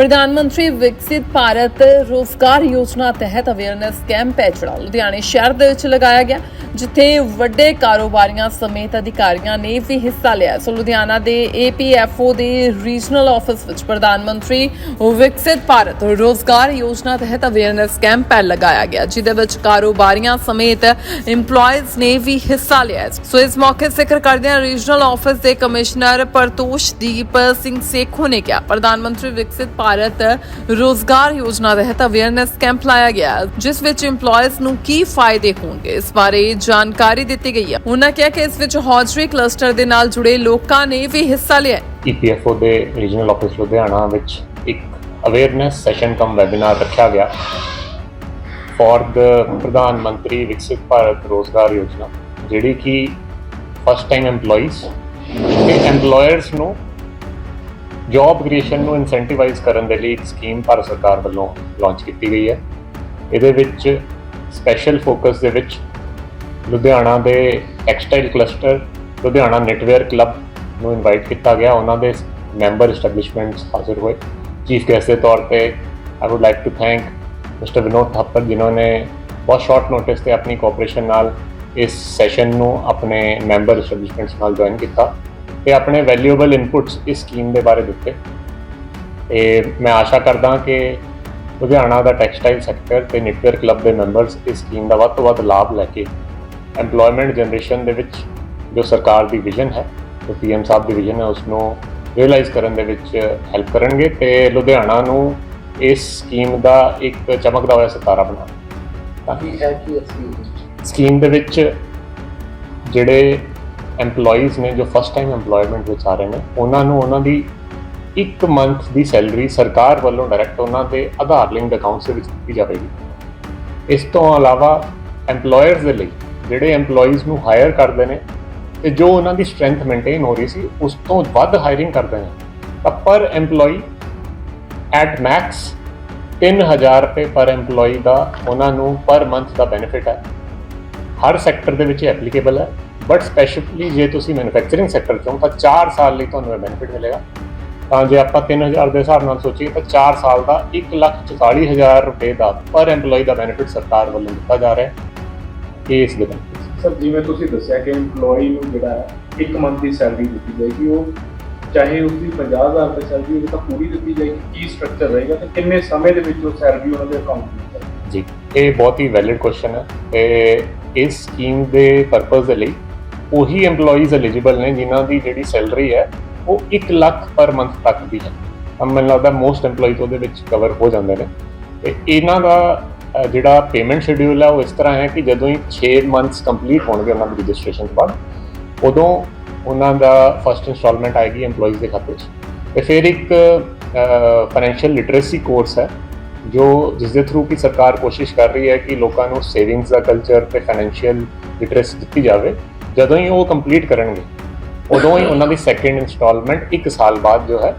ਪ੍ਰਧਾਨ ਮੰਤਰੀ ਵਿਕਸਿਤ ਭਾਰਤ ਰੋਜ਼ਗਾਰ ਯੋਜਨਾ ਤਹਿਤ ਅਵੇਅਰਨੈਸ ਕੈਂਪ ਹੈ ਜਿਹੜਾ ਲੁਧਿਆਣੇ ਸ਼ਹਿਰ ਦੇ ਵਿੱਚ ਲਗਾਇਆ ਗਿਆ, ਜਿੱਥੇ ਵੱਡੇ ਕਾਰੋਬਾਰੀਆਂ ਸਮੇਤ ਅਧਿਕਾਰੀਆਂ ਨੇ ਵੀ ਹਿੱਸਾ ਲਿਆ। ਸੋ ਲੁਧਿਆਣਾ ਦੇ APFO ਦੇ ਰੀਜਨਲ ਆਫਿਸ ਵਿੱਚ ਪ੍ਰਧਾਨ ਮੰਤਰੀ ਵਿਕਸਿਤ ਭਾਰਤ ਰੋਜ਼ਗਾਰ ਯੋਜਨਾ ਤਹਿਤ ਅਵੇਅਰਨੈਸ ਕੈਂਪ ਹੈ ਲਗਾਇਆ ਗਿਆ, ਜਿਹਦੇ ਵਿੱਚ ਕਾਰੋਬਾਰੀਆਂ ਸਮੇਤ EMPLOYEES ਨੇ ਵੀ ਹਿੱਸਾ ਲਿਆ। ਸੋ ਇਸ ਮੌਕੇ ਜ਼ਿਕਰ ਕਰਦਿਆਂ ਰੀਜਨਲ ਆਫਿਸ ਦੇ ਕਮਿਸ਼ਨਰ ਪਰਤੋਸ਼ਦੀਪ ਸਿੰਘ ਸੇਖੋ ਨੇ ਕਿਹਾ, ਪ੍ਰਧਾਨ ਮੰਤਰੀ ਵਿਕਸਿਤ ਭਾਰਤ ਰੋਜ਼ਗਾਰ ਯੋਜਨਾ ਤਹਿਤ ਅਵੇਅਰਨੈਸ ਕੈਂਪ ਲਾਇਆ ਗਿਆ, ਜਿਸ ਵਿੱਚ EMPLOYEES ਨੂੰ ਕੀ ਫਾਇਦੇ ਹੋਣਗੇ? ਇਸ ਬਾਰੇ ਜਾਣਕਾਰੀ ਦਿੱਤੀ ਗਈ ਹੈ। ਉਹਨਾਂ ਕਿਹਾ ਕਿ ਇਸ ਵਿੱਚ ਹੌਜ਼ਰੀ ਕਲਸਟਰ ਦੇ ਨਾਲ ਜੁੜੇ ਲੋਕਾਂ ਨੇ ਵੀ ਹਿੱਸਾ ਲਿਆ ਈਪੀਐਫਓ ਦੇ ਰੀਜਨਲ ਆਫਿਸ ਲੁਧਿਆਣਾ ਵਿੱਚ ਇੱਕ ਅਵੇਅਰਨੈਸ ਸੈਸ਼ਨ ਕਮ ਵੈਬਿਨਾਰ ਰੱਖਿਆ ਗਿਆ ਫॉर द ਪ੍ਰਧਾਨ ਮੰਤਰੀ ਵਿਕਸਿਤ ਭਾਰਤ ਰੋਜ਼ਗਾਰ ਯੋਜਨਾ, ਜਿਹੜੀ ਕਿ ਫਸਟ ਟਾਈਮ EMPLOYEES ਤੇ EMPLOYERS ਨੂੰ ਜੌਬ ਕ੍ਰੀਏਸ਼ਨ ਨੂੰ ਇਨਸੈਂਟੀਵਾਈਜ਼ ਕਰਨ ਦੇ ਲਈ ਇੱਕ ਸਕੀਮ ਭਾਰਤ ਸਰਕਾਰ ਵੱਲੋਂ ਲਾਂਚ ਕੀਤੀ ਗਈ ਹੈ। ਇਹਦੇ ਵਿੱਚ ਸਪੈਸ਼ਲ ਫੋਕਸ ਦੇ ਵਿੱਚ ਲੁਧਿਆਣਾ ਦੇ textile cluster Ludhiana knitwear club ਨੂੰ ਇਨਵਾਈਟ ਕੀਤਾ ਗਿਆ। ਉਹਨਾਂ ਦੇ ਮੈਂਬਰ ਐਸਟੈਬਲਿਸ਼ਮੈਂਟਸ ਹਾਜ਼ਰ ਹੋਏ। ਚੀਫ ਗੈਸਟ ਦੇ ਤੌਰ ਤੇ I would like to thank mister Vinod Thapar ਜਿਨ੍ਹਾਂ ਨੇ ਬਹੁਤ ਸ਼ਾਰਟ ਨੋਟਿਸ ਤੇ ਆਪਣੀ ਕੋਆਪਰੇਸ਼ਨ ਨਾਲ ਇਸ ਸੈਸ਼ਨ ਨੂੰ ਆਪਣੇ ਮੈਂਬਰ ਐਸਟੈਬਲਿਸ਼ਮੈਂਟਸ ਨਾਲ ਜੁਆਇਨ ਕੀਤਾ। ਤੇ ਆਪਣੇ ਵੈਲਿਊਏਬਲ ਇਨਪੁਟਸ ਇਸ ਸਕੀਮ ਦੇ ਬਾਰੇ ਦਿੱਤੇ। ਤੇ ਮੈਂ ਆਸ਼ਾ ਕਰਦਾ ਕਿ ਲੁਧਿਆਣਾ ਦਾ ਟੈਕਸਟਾਈਲ ਸੈਕਟਰ ਤੇ ਨੈਟਵਰਕ ਕਲੱਬ ਦੇ ਮੈਂਬਰਸ ਇਸ ਸਕੀਮ ਦਾ ਵੱਧ ਤੋਂ ਵੱਧ ਲਾਭ ਲੈ ਕੇ EMPLOYMENT ਜਨਰੇਸ਼ਨ ਦੇ ਵਿੱਚ ਜੋ ਸਰਕਾਰ ਦੀ ਵਿਜ਼ਨ ਹੈ ਜੋ ਪੀਐਮ ਸਾਹਿਬ ਦੀ ਵਿਜ਼ਨ ਹੈ ਉਸ ਨੂੰ ਰਿਅਲਾਈਜ਼ ਕਰਨ ਦੇ ਵਿੱਚ ਹੈਲਪ ਕਰਨਗੇ ਤੇ ਲੁਧਿਆਣਾ ਨੂੰ ਇਸ ਸਕੀਮ ਦਾ ਇੱਕ ਚਮਕਦਾ ਹੋਇਆ ਸਿਤਾਰਾ ਬਣਾ। ਕੀ ਹੈ ਕਿ ਅਸੀਂ ਸਕੀਮ ਦੇ ਵਿੱਚ ਜਿਹੜੇ EMPLOYEES ਨੇ, ਜੋ ਫਸਟ ਟਾਈਮ EMPLOYMENT ਵਿੱਚ ਆ ਰਹੇ ਨੇ, ਉਹਨਾਂ ਨੂੰ ਉਹਨਾਂ ਦੀ ਇੱਕ ਮੰਥ ਦੀ ਸੈਲਰੀ ਸਰਕਾਰ ਵੱਲੋਂ ਡਾਇਰੈਕਟ ਉਹਨਾਂ ਦੇ ਆਧਾਰ ਲਿੰਕਡ ਅਕਾਊਂਟਸ ਦੇ ਵਿੱਚ ਦਿੱਤੀ ਜਾਵੇਗੀ। ਇਸ ਤੋਂ ਇਲਾਵਾ EMPLOYERS ਦੇ ਲਈ ਜਿਹੜੇ EMPLOYEES ਨੂੰ ਹਾਇਰ ਕਰਦੇ ਨੇ, ਤੇ ਜੋ ਉਹਨਾਂ ਦੀ ਸਟਰੈਂਥ ਮੇਨਟੇਨ ਹੋ ਰਹੀ ਸੀ, ਉਸ ਤੋਂ ਵੱਧ ਹਾਇਰਿੰਗ ਕਰਦੇ ਨੇ। ਤਾਂ ਪਰ EMPLOYEE ਐਟ ਮੈਕਸ 3000 ਰੁਪਏ ਪਰ EMPLOYEE ਦਾ ਉਹਨਾਂ ਨੂੰ ਪਰ ਮੰਥ ਦਾ ਬੈਨੀਫਿਟ ਹੈ। ਹਰ ਸੈਕਟਰ ਦੇ ਵਿੱਚ ਐਪਲੀਕੇਬਲ ਹੈ। ਬਟ ਸਪੈਸ਼ਲੀ ਜੇ ਤੁਸੀਂ ਮੈਨੂਫੈਕਚਰਿੰਗ ਸੈਕਟਰ ਚੋਂ ਤਾਂ 4 ਸਾਲ ਲਈ ਤੁਹਾਨੂੰ ਇਹ ਬੈਨੀਫਿਟ ਮਿਲੇਗਾ। ਤਾਂ ਜੇ ਆਪਾਂ 3000 ਦੇ ਹਿਸਾਬ ਨਾਲ ਸੋਚੀਏ ਤਾਂ 4 ਸਾਲ ਦਾ 144000 ਰੁਪਏ ਦਾ ਪਰ EMPLOYEE ਦਾ ਬੈਨੀਫਿਟ ਸਰਕਾਰ ਵੱਲੋਂ ਦਿੱਤਾ ਜਾ ਰਿਹਾ ਹੈ। ਇਸ ਦੇ benefits ਸਰ ਜਿਵੇਂ ਤੁਸੀਂ ਦੱਸਿਆ ਕਿ EMPLOYEE ਨੂੰ ਜਿਹੜਾ ਹੈ ਇੱਕ ਮੰਥ ਦੀ ਸੈਲਰੀ ਦਿੱਤੀ ਜਾਏਗੀ ਉਹ ਚਾਹੇ ਉਸ ਦੀ 50000 ਰੁਪਏ ਸੈਲਰੀ ਹੋਵੇ ਤਾਂ ਪੂਰੀ ਦਿੱਤੀ ਜਾਏਗੀ। ਕੀ ਸਟਰਕਚਰ ਰਹੇਗਾ ਤੇ ਕਿੰਨੇ ਸਮੇਂ ਦੇ ਵਿੱਚ ਉਹ ਸੈਲਰੀ ਉਹਨਾਂ ਦੇ ਅਕਾਊਂਟ ਵਿੱਚ ਜੀ ਇਹ ਬਹੁਤ ਹੀ ਵੈਲਿਡ ਕੁਐਸਚਨ ਹੈ। ਤੇ ਇਸ ਸਕੀਮ ਦੇ ਪਰਪਸ ਦੇ ਲਈ ਉਹੀ EMPLOYEES ਐਲੀਜੀਬਲ ਨੇ ਜਿਨ੍ਹਾਂ ਦੀ ਜਿਹੜੀ ਸੈਲਰੀ ਹੈ, ਉਹ 1 ਲੱਖ ਪਰ ਮੰਥ ਤੱਕ ਦੀ ਹੈ। ਮੈਨੂੰ ਲੱਗਦਾ ਮੋਸਟ EMPLOYEES ਉਹਦੇ ਵਿੱਚ ਕਵਰ ਹੋ ਜਾਂਦੇ ਨੇ। ਤੇ ਇਹਨਾਂ ਦਾ ਜਿਹੜਾ ਪੇਮੈਂਟ ਸ਼ਡਿਊਲ ਹੈ, ਉਹ ਇਸ ਤਰ੍ਹਾਂ ਹੈ ਕਿ ਜਦੋਂ ਹੀ 6 ਮੰਥਸ ਕੰਪਲੀਟ ਹੋਣਗੇ ਉਹਨਾਂ ਦੀ ਰਜਿਸਟ੍ਰੇਸ਼ਨ ਤੋਂ ਬਾਅਦ, ਉਦੋਂ ਉਹਨਾਂ ਦਾ ਫਸਟ ਇਨਸਟਾਲਮੈਂਟ ਆਏਗੀ EMPLOYEES ਦੇ ਖਾਤੇ 'ਚ ਤੇ ਫਿਰ ਇੱਕ ਫਾਈਨੈਂਸ਼ੀਅਲ ਲਿਟਰੇਸੀ ਕੋਰਸ ਹੈ, ਜੋ ਜਿਸ ਦੇ ਥਰੂ ਕਿ ਸਰਕਾਰ ਕੋਸ਼ਿਸ਼ ਕਰ ਰਹੀ ਹੈ ਕਿ ਲੋਕਾਂ ਨੂੰ ਸੇਵਿੰਗਸ ਦਾ ਕਲਚਰ ਤੇ ਫਾਈਨੈਂਸ਼ੀਅਲ ਲਿਟਰੇਸੀ ਦਿੱਤੀ ਜਾਵੇ। ਜਦੋਂ ਹੀ ਉਹ ਕੰਪਲੀਟ ਕਰਨਗੇ, ਉਦੋਂ ਹੀ ਉਹਨਾਂ ਦੀ ਸੈਕੰਡ ਇਨਸਟਾਲਮੈਂਟ 1 ਸਾਲ ਬਾਅਦ ਜੋ ਹੈ,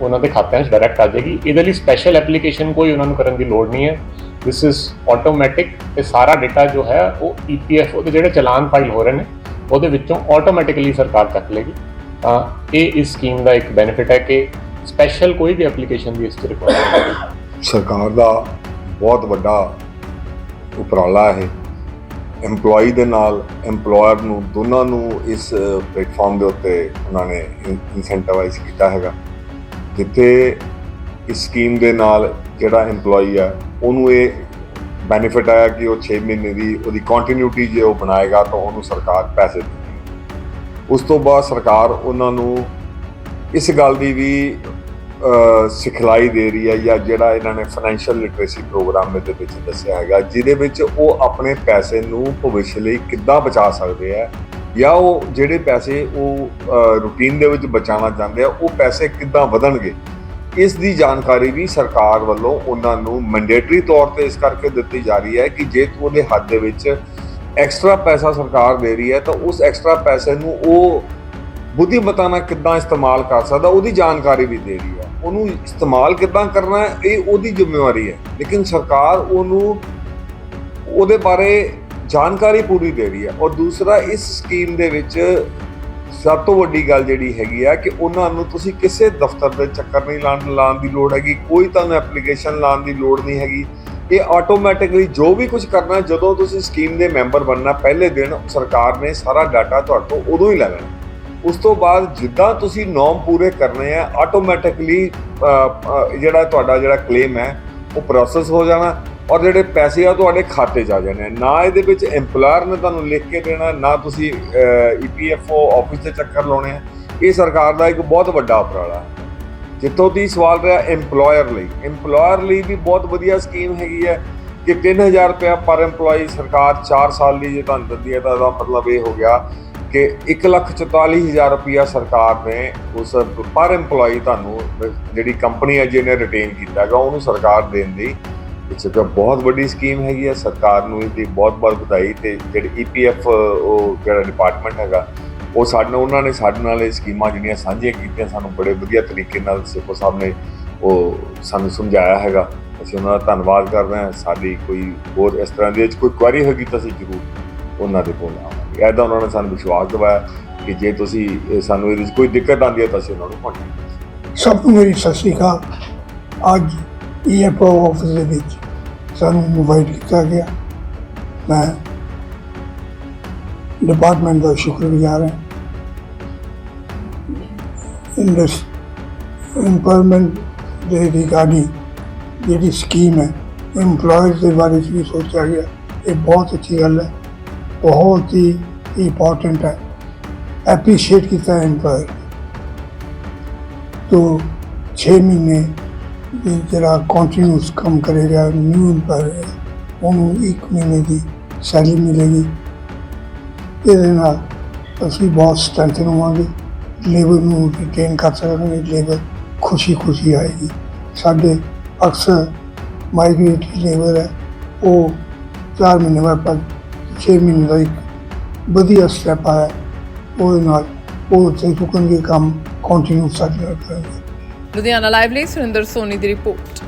ਉਹਨਾਂ ਦੇ ਖਾਤਿਆਂ 'ਚ ਡਾਇਰੈਕਟ ਆ ਜਾਏਗੀ। ਇਹਦੇ ਲਈ ਸਪੈਸ਼ਲ ਐਪਲੀਕੇਸ਼ਨ ਕੋਈ ਉਹਨਾਂ ਨੂੰ ਕਰਨ ਦੀ ਲੋੜ ਨਹੀਂ ਹੈ। ਥਿਸ ਇਜ਼ ਆਟੋਮੈਟਿਕ ਤੇ ਸਾਰਾ ਡਾਟਾ ਜੋ ਹੈ, ਉਹ ਈਪੀਐਫਓ ਦੇ ਜਿਹੜੇ ਚਲਾਨ ਫਾਈਲ ਹੋ ਰਹੇ ਨੇ, ਉਹਦੇ ਵਿੱਚੋਂ ਆਟੋਮੈਟਿਕਲੀ ਸਰਕਾਰ ਚੱਕ ਲੇਗੀ ਤਾਂ ਇਹ ਇਸ ਸਕੀਮ ਦਾ ਇੱਕ ਬੈਨੀਫਿਟ ਹੈ ਕਿ ਸਪੈਸ਼ਲ ਕੋਈ ਵੀ ਐਪਲੀਕੇਸ਼ਨ ਦੀ ਇਸ 'ਚ ਰਿਕੁਆਇਰਮੈਂਟ ਸਰਕਾਰ ਦਾ ਬਹੁਤ ਵੱਡਾ ਉਪਰਾਲਾ ਹੈ। EMPLOYEE ਦੇ ਨਾਲ EMPLOYER ਨੂੰ, ਦੋਨਾਂ ਨੂੰ ਇਸ ਪਲੇਟਫਾਰਮ ਦੇ ਉੱਤੇ ਉਹਨਾਂ ਨੇ ਇਨਸੈਂਟੀਵਾਈਜ਼ ਕੀਤਾ ਹੈਗਾ। ਜਿੱਥੇ ਇਸ ਸਕੀਮ ਦੇ ਨਾਲ ਜਿਹੜਾ EMPLOYEE ਆ, ਉਹਨੂੰ ਇਹ ਬੈਨੀਫਿਟ ਆਇਆ ਕਿ ਉਹ 6 ਮਹੀਨੇ ਦੀ ਉਹਦੀ ਕੰਟੀਨਿਊਟੀ ਜੇ ਉਹ ਬਣਾਏਗਾ ਤਾਂ ਉਹਨੂੰ ਸਰਕਾਰ ਪੈਸੇ ਦੇਵੇਗੀ। ਉਸ ਤੋਂ ਬਾਅਦ ਸਰਕਾਰ ਉਹਨਾਂ ਨੂੰ ਇਸ ਗੱਲ ਦੀ ਵੀ ਸਿਖਲਾਈ ਦੇ ਰਹੀ ਹੈ ਜਾਂ ਜਿਹੜਾ ਇਹਨਾਂ ਨੇ ਫਾਈਨੈਂਸ਼ੀਅਲ ਲਿਟਰੇਸੀ ਪ੍ਰੋਗਰਾਮ ਦੇ ਵਿੱਚ ਦੱਸਿਆ ਹੈਗਾ, ਜਿਹਦੇ ਵਿੱਚ ਉਹ ਆਪਣੇ ਪੈਸੇ ਨੂੰ ਭਵਿੱਖ ਲਈ ਕਿੱਦਾਂ ਬਚਾ ਸਕਦੇ ਆ ਜਾਂ ਉਹ ਜਿਹੜੇ ਪੈਸੇ ਉਹ ਰੂਟੀਨ ਦੇ ਵਿੱਚ ਬਚਾਉਣਾ ਚਾਹੁੰਦੇ ਆ, ਉਹ ਪੈਸੇ ਕਿੱਦਾਂ ਵਧਣਗੇ, ਇਸ ਦੀ ਜਾਣਕਾਰੀ ਵੀ ਸਰਕਾਰ ਵੱਲੋਂ ਉਹਨਾਂ ਨੂੰ ਮੈਂਡੇਟਰੀ ਤੌਰ ਤੇ ਇਸ ਕਰਕੇ ਦਿੱਤੀ ਜਾ ਰਹੀ ਹੈ ਕਿ ਜੇ ਉਹਦੇ ਹੱਥ ਦੇ ਵਿੱਚ ਐਕਸਟਰਾ ਪੈਸਾ ਸਰਕਾਰ ਦੇ ਰਹੀ ਹੈ ਤਾਂ ਉਸ ਐਕਸਟਰਾ ਪੈਸੇ ਨੂੰ ਉਹ ਬੁੱਧੀਮਤਾ ਨਾਲ ਕਿੱਦਾਂ ਇਸਤੇਮਾਲ ਕਰ ਸਕਦਾ, ਉਹਦੀ ਜਾਣਕਾਰੀ ਵੀ ਦੇ ਰਹੀ ਹੈ। ਉਹਨੂੰ ਇਸਤੇਮਾਲ ਕਿੱਦਾਂ ਕਰਨਾ ਹੈ, ਇਹ ਉਹਦੀ ਜ਼ਿੰਮੇਵਾਰੀ ਹੈ। ਲੇਕਿਨ ਸਰਕਾਰ ਉਹਨੂੰ ਉਹਦੇ ਬਾਰੇ ਜਾਣਕਾਰੀ ਪੂਰੀ ਦੇ ਰਹੀ ਹੈ। ਔਰ ਦੂਸਰਾ, ਇਸ ਸਕੀਮ ਦੇ ਵਿੱਚ ਸਭ ਤੋਂ ਵੱਡੀ ਗੱਲ ਜਿਹੜੀ ਹੈਗੀ ਆ ਕਿ ਉਹਨਾਂ ਨੂੰ ਤੁਸੀਂ ਕਿਸੇ ਦਫ਼ਤਰ ਦੇ ਚੱਕਰ ਨਹੀਂ ਲਾਉਣ ਲਾਉਣ ਦੀ ਲੋੜ ਹੈਗੀ। ਕੋਈ ਤੁਹਾਨੂੰ ਐਪਲੀਕੇਸ਼ਨ ਲਾਉਣ ਦੀ ਲੋੜ ਨਹੀਂ ਹੈਗੀ। ਇਹ ਆਟੋਮੈਟਿਕਲੀ ਜੋ ਵੀ ਕੁਝ ਕਰਨਾ, ਜਦੋਂ ਤੁਸੀਂ ਸਕੀਮ ਦੇ ਮੈਂਬਰ ਬਣਨਾ, ਪਹਿਲੇ ਦਿਨ ਸਰਕਾਰ ਨੇ ਸਾਰਾ ਡਾਟਾ ਤੁਹਾਡੇ ਤੋਂ ਉਦੋਂ ਹੀ ਲੈ ਲੈਣਾ। ਉਸ ਤੋਂ ਬਾਅਦ ਜਿੱਦਾਂ ਤੁਸੀਂ ਨੋਮ ਪੂਰੇ ਕਰਨੇ ਆ ਆਟੋਮੈਟਿਕਲੀ ਜਿਹੜਾ ਤੁਹਾਡਾ ਜਿਹੜਾ ਕਲੇਮ ਹੈ, ਉਹ ਪ੍ਰੋਸੈਸ ਹੋ ਜਾਣਾ ਔਰ ਜਿਹੜੇ ਪੈਸੇ ਆ ਤੁਹਾਡੇ ਖਾਤੇ 'ਚ ਆ ਜਾਣੇ ਆ। ਨਾ ਇਹਦੇ ਵਿੱਚ EMPLOYER ਨੇ ਤੁਹਾਨੂੰ ਲਿਖ ਕੇ ਦੇਣਾ, ਨਾ ਤੁਸੀਂ EPFO ਆਫਿਸ ਦੇ ਚੱਕਰ ਲਾਉਣੇ ਆ। ਇਹ ਸਰਕਾਰ ਦਾ ਇੱਕ ਬਹੁਤ ਵੱਡਾ ਉਪਰਾਲਾ ਹੈ। ਜਿੱਥੋਂ ਦੀ ਸਵਾਲ ਰਿਹਾ EMPLOYER ਲਈ। EMPLOYER ਲਈ ਵੀ ਬਹੁਤ ਵਧੀਆ ਸਕੀਮ ਹੈਗੀ ਹੈ ਕਿ 3000 ਰੁਪਇਆ ਪਰ EMPLOYE ਸਰਕਾਰ 4 ਸਾਲ ਲਈ ਜੇ ਤੁਹਾਨੂੰ ਦਿੰਦੀ ਹੈ ਤਾਂ ਇਹਦਾ ਮਤਲਬ ਇਹ ਹੋ ਗਿਆ ਕਿ 144000 ਰੁਪਇਆ ਸਰਕਾਰ ਨੇ ਉਸ ਪਰ EMPLOYE ਤੁਹਾਨੂੰ ਜਿਹੜੀ ਕੰਪਨੀ ਹੈ ਜਿਹਨੇ ਰਿਟੇਨ ਕੀਤਾ ਹੈਗਾ, ਉਹਨੂੰ ਸਰਕਾਰ ਦੇਣ ਦੀ ਇਸ ਇੱਕ ਬਹੁਤ ਵੱਡੀ ਸਕੀਮ ਹੈਗੀ ਹੈ। ਸਰਕਾਰ ਨੂੰ ਇਹਦੀ ਬਹੁਤ ਬਹੁਤ ਵਧਾਈ ਤੇ ਜਿਹੜੀ ਈਪੀਐਫ ਉਹ ਜਿਹੜਾ ਡਿਪਾਰਟਮੈਂਟ ਹੈਗਾ, ਉਹ ਸਾਡੇ, ਉਹਨਾਂ ਨੇ ਸਾਡੇ ਨਾਲ ਇਹ ਸਕੀਮਾਂ ਜਿਹੜੀਆਂ ਸਾਂਝੀਆਂ ਕੀਤੀਆਂ, ਸਾਨੂੰ ਬੜੇ ਵਧੀਆ ਤਰੀਕੇ ਨਾਲ ਸਿੱਖੋ ਸਾਹਿਬ ਨੇ ਉਹ ਸਾਨੂੰ ਸਮਝਾਇਆ ਹੈਗਾ। ਅਸੀਂ ਉਹਨਾਂ ਦਾ ਧੰਨਵਾਦ ਕਰਦੇ ਹਾਂ। ਸਾਡੀ ਕੋਈ ਹੋਰ ਇਸ ਤਰ੍ਹਾਂ ਦੀ ਕੋਈ ਕੁਐਰੀ ਹੋਗੀ ਤਾਂ ਅਸੀਂ ਜ਼ਰੂਰ ਉਹਨਾਂ ਦੇ ਕੋਲ ਆਵਾਂਗੇ। ਐਦਾਂ ਉਹਨਾਂ ਨੇ ਸਾਨੂੰ ਵਿਸ਼ਵਾਸ ਦਿਵਾਇਆ ਕਿ ਜੇ ਤੁਸੀਂ ਸਾਨੂੰ ਇਹਦੇ ਵਿੱਚ ਕੋਈ ਦਿੱਕਤ ਆਉਂਦੀ ਹੈ ਤਾਂ ਅਸੀਂ ਉਹਨਾਂ ਨੂੰ ਕੰਟੈਕਟ ਸਭ ਨੂੰ ਮੇਰੀ ਸਤਿ ਸ਼੍ਰੀ ਅਕਾਲ। ਅੱਜ ਈਐਫਓ ਆਫਿਸ ਦੇ ਵਿੱਚ ਸਾਨੂੰ ਇਨਵਾਈਟ ਕੀਤਾ ਗਿਆ। ਮੈਂ ਡਿਪਾਰਟਮੈਂਟ ਦਾ ਸ਼ੁਕਰਗੁਜ਼ਾਰ ਹਾਂ। ਇੰਡਸ ਇੰਪਰਮੈਂਟ ਦੇ ਰਿਗਾਰਡਿੰਗ ਜਿਹੜੀ ਸਕੀਮ ਹੈ EMPLOYERS ਦੇ ਬਾਰੇ 'ਚ ਵੀ ਸੋਚਿਆ ਗਿਆ। ਇਹ ਬਹੁਤ ਅੱਛੀ ਗੱਲ ਹੈ। ਬਹੁਤ ਹੀ ਇੰਪੋਰਟੈਂਟ ਹੈ ਐਪਰੀਸ਼ੀਏਟ ਕੀਤਾ ਹੈ EMPLOYER तो छः महीने ਦੀ ਜਿਹੜਾ ਕੰਟੀਨਿਊਸ ਕੰਮ ਕਰੇਗਾ ਨਿਊ ਇੰਪਾਇਰ ਉਹਨੂੰ ਇੱਕ ਮਹੀਨੇ ਦੀ ਸੈਲਰੀ ਮਿਲੇਗੀ ਇਹਦੇ ਨਾਲ ਅਸੀਂ ਬਹੁਤ ਸਟਰੈਂਥਨ ਹੋਵਾਂਗੇ ਲੇਬਰ ਨੂੰ ਰਿਟੇਨ ਕਰ ਸਕਾਂਗੇ ਲੇਬਰ ਖੁਸ਼ੀ ਖੁਸ਼ੀ ਆਏਗੀ ਸਾਡੇ ਅਕਸਰ ਮਾਈਗ੍ਰੇਟਰੀ ਲੇਬਰ ਹੈ ਉਹ 4 ਮਹੀਨੇ ਬਾਅਦ ਪਰ 6 ਮਹੀਨੇ ਦਾ ਇੱਕ ਵਧੀਆ ਸਟੈਪ ਆਇਆ। ਉਹਦੇ ਨਾਲ ਉਹ ਉੱਥੇ ਰੁਕਣਗੇ, ਕੰਮ ਕੰਟੀਨਿਊ ਸਾਡੇ ਨਾਲ ਕਰਨਗੇ। ਲੁਧਿਆਣਾ ਲਾਈਵ ਲਈ ਸੁਰਿੰਦਰ ਸੋਨੀ ਦੀ ਰਿਪੋਰਟ।